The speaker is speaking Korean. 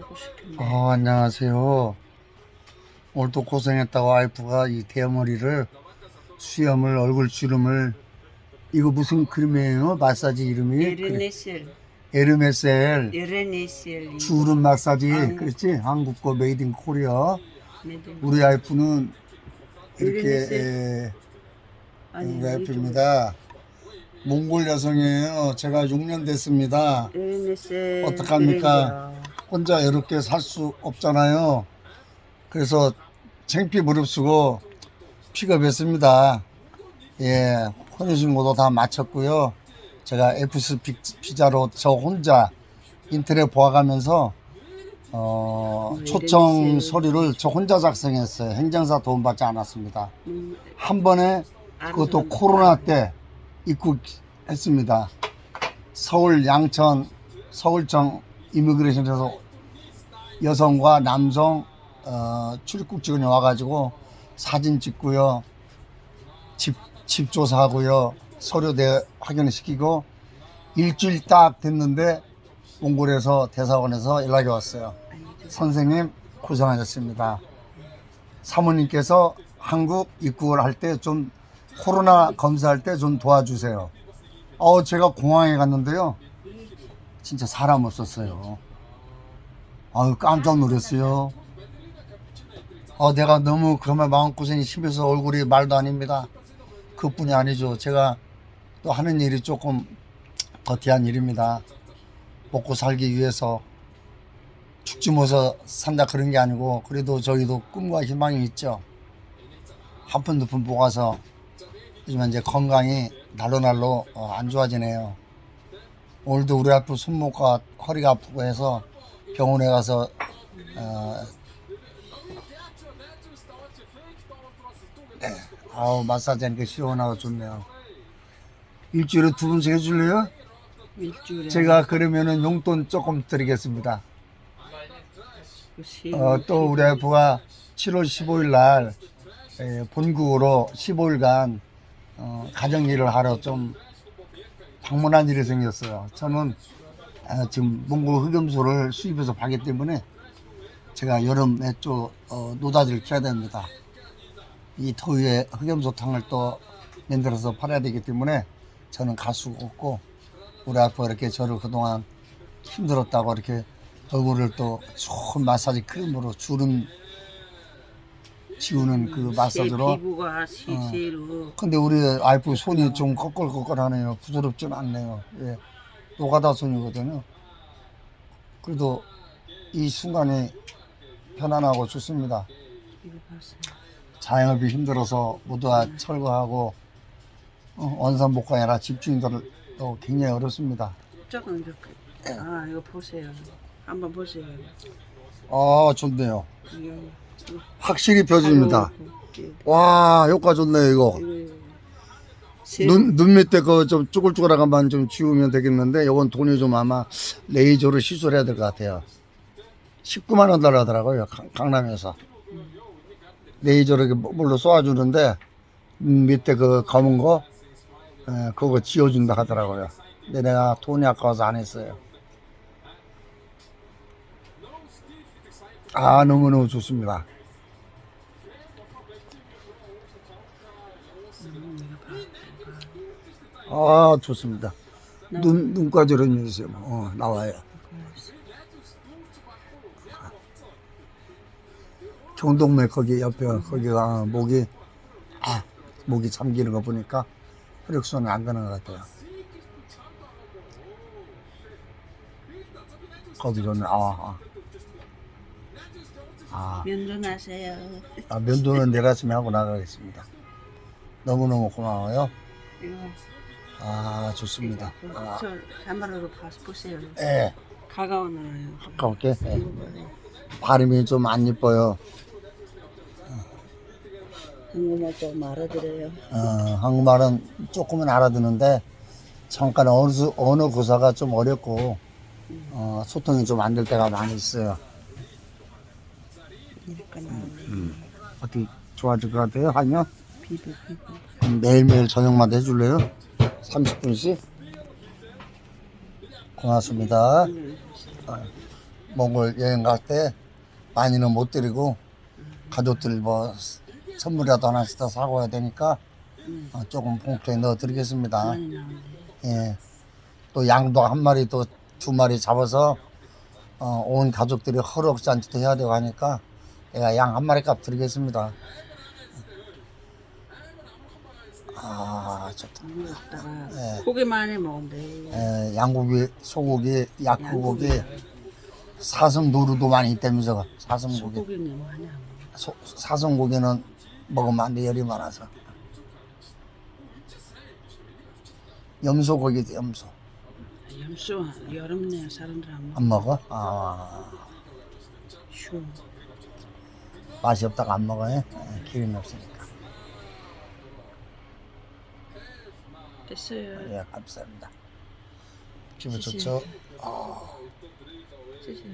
보고 싶은데. 아, 안녕하세요. 오늘도 고생했다고 와이프가 이 대머리를 수염을 얼굴 주름을 이거 무슨 그림이에요? 마사지 이름이. 에르네셀. 에르메셀 에르네셀. 주름 마사지 아. 그렇지? 한국 거 메이드 인 코리아. 우리 와이프는 이렇게 우리 와이프입니다. 몽골 여성이에요. 제가 6년 됐습니다. 에르네셀. 어떡합니까? 혼자 이렇게 살 수 없잖아요. 그래서 창피 무릅쓰고 픽업했습니다. 예, 혼인신고도 다 마쳤고요. 제가 피- 피자로 저 혼자 인터넷 보아가면서 어, 초청 서류를 저 혼자 작성했어요. 행정사 도움받지 않았습니다. 음, 한 번에 그것도 코로나 때 입국했습니다. 서울 양천 서울청 이미그레이션에서 여성과 남성 어, 출입국 직원이 와가지고 사진 찍고요, 집, 집 조사하고요, 서류 대 확인을 시키고 일주일 딱 됐는데 몽골에서 대사관에서 연락이 왔어요. 선생님 고생하셨습니다. 사모님께서 한국 입국을 할 때 좀 코로나 검사할 때 좀 도와주세요. 어, 제가 공항에 갔는데요. 진짜 사람 없었어요. 아유, 깜짝 놀랐어요. 어, 내가 너무 그만 마음고생이 심해서 얼굴이 말도 아닙니다. 그뿐이 아니죠. 제가 또 하는 일이 조금 더티한 일입니다. 먹고 살기 위해서 죽지 못해서 산다 그런 게 아니고 그래도 저희도 꿈과 희망이 있죠. 한 푼 두푼 모아서 하지만 이제 건강이 날로 날로 어, 안 좋아지네요. 오늘도 우리 아프 손목과 허리가 아프고 해서 병원에 가서 어, 네. 아우 마사지 하니까 시원하고 좋네요. 일주일에 두 번씩 해줄래요? 일주일에. 제가 그러면은 용돈 조금 드리겠습니다. 어, 또 우리 와이프가 7월 15일 날 에, 본국으로 15일간 어, 가정 일을 하러 좀 방문한 일이 생겼어요. 저는 아, 지금 몽골 흑염소를 수입해서 파기 때문에 제가 여름에 좀 어, 노다지를 켜야 됩니다. 이 더위에 흑염소탕을 또 만들어서 팔아야 되기 때문에 저는 갈 수가 없고 우리 아빠 이렇게 저를 그동안 힘들었다고 이렇게 얼굴을 또 좋은 마사지 크림으로 주름 지우는 그 마사지로 새 피부가 시시로. 근데 우리 와이프 손이 좀 꺼끌꺼끌하네요. 부드럽진 않네요. 예. 노가다 손이거든요. 그래도 이 순간이 편안하고 좋습니다. 자영업이 힘들어서 모두가 철거하고 어, 원산 복강이라 집주인들도 굉장히 어렵습니다. 조금 이렇게. 아 이거 보세요. 한번 보세요. 아 좋네요. 이거. 확실히 펴집니다. 와 효과 좋네요 이거. 새- 눈, 눈 밑에 그 좀 쭈글쭈글한 것만 좀 지우면 되겠는데 요건 돈이 좀 아마 레이저로 시술해야 될 것 같아요. 19만 원 달라더라고요 강- 강남에서. 레이저로 이렇게 물로 쏘아주는데 눈 밑에 그 검은 거 에, 그거 지워준다 하더라고요. 근데 내가 돈이 아까워서 안 했어요 아 너무너무 좋습니다. 아 좋습니다. 눈, 눈까지 열어주세요. 어 나와요. 경동맥 거기 옆에 거기가 목이 아 목이 잠기는 거 보니까 혈액순환이 안 가는 것 같아요. 거기 좋네 아, 아. 아, 면도나세요. 아 면도는 내일 아침에 하고 나가겠습니다 너무너무 고마워요 이거. 아 좋습니다 아, 저 산발로 봐서 보세요. 예 가까워나요. 가볼게 예. 발음이 좀안 이뻐요 한국말 좀 알아들어요. 어, 한국말은 조금은 알아듣는데 잠깐 어느, 수- 어느 구사가 좀 어렵고 어, 소통이 좀 안 될 때가 많이 있어요. 이렇게 나오네. 어떻게 좋아질 것 같아요? 하면 피부. 그럼 매일매일 저녁마다 해줄래요? 30분씩? 고맙습니다. 음. 몽골 여행 갈 때 많이는 못 드리고 가족들 뭐 선물이라도 하나씩 더 사고 해야 되니까 음. 어, 조금 봉투에 넣어 드리겠습니다. 많이 나오네. 예. 또 양도 한 마리 또 두 마리 잡아서 어, 온 가족들이 허락잔치도 해야 되고 하니까 내가 양 한 마리 값 드리겠습니다. 아 좋다. 예. 고기 많이 먹으면 돼. 에, 양고기, 소고기, 약고기. 사슴 노루도 많이 있다면서 사슴고기. 소고기는. 소, 사슴고기는 먹으면 안 돼, 열이 많아서. 염소고기도 염소. 염수 여름에 사람들 안 먹어. 안 먹어? 아, 휴. 맛이 없다가 안 먹어요? 에, 기름이 없으니까. 됐어요. 예, 감사합니다. 기분. 좋죠? 시시.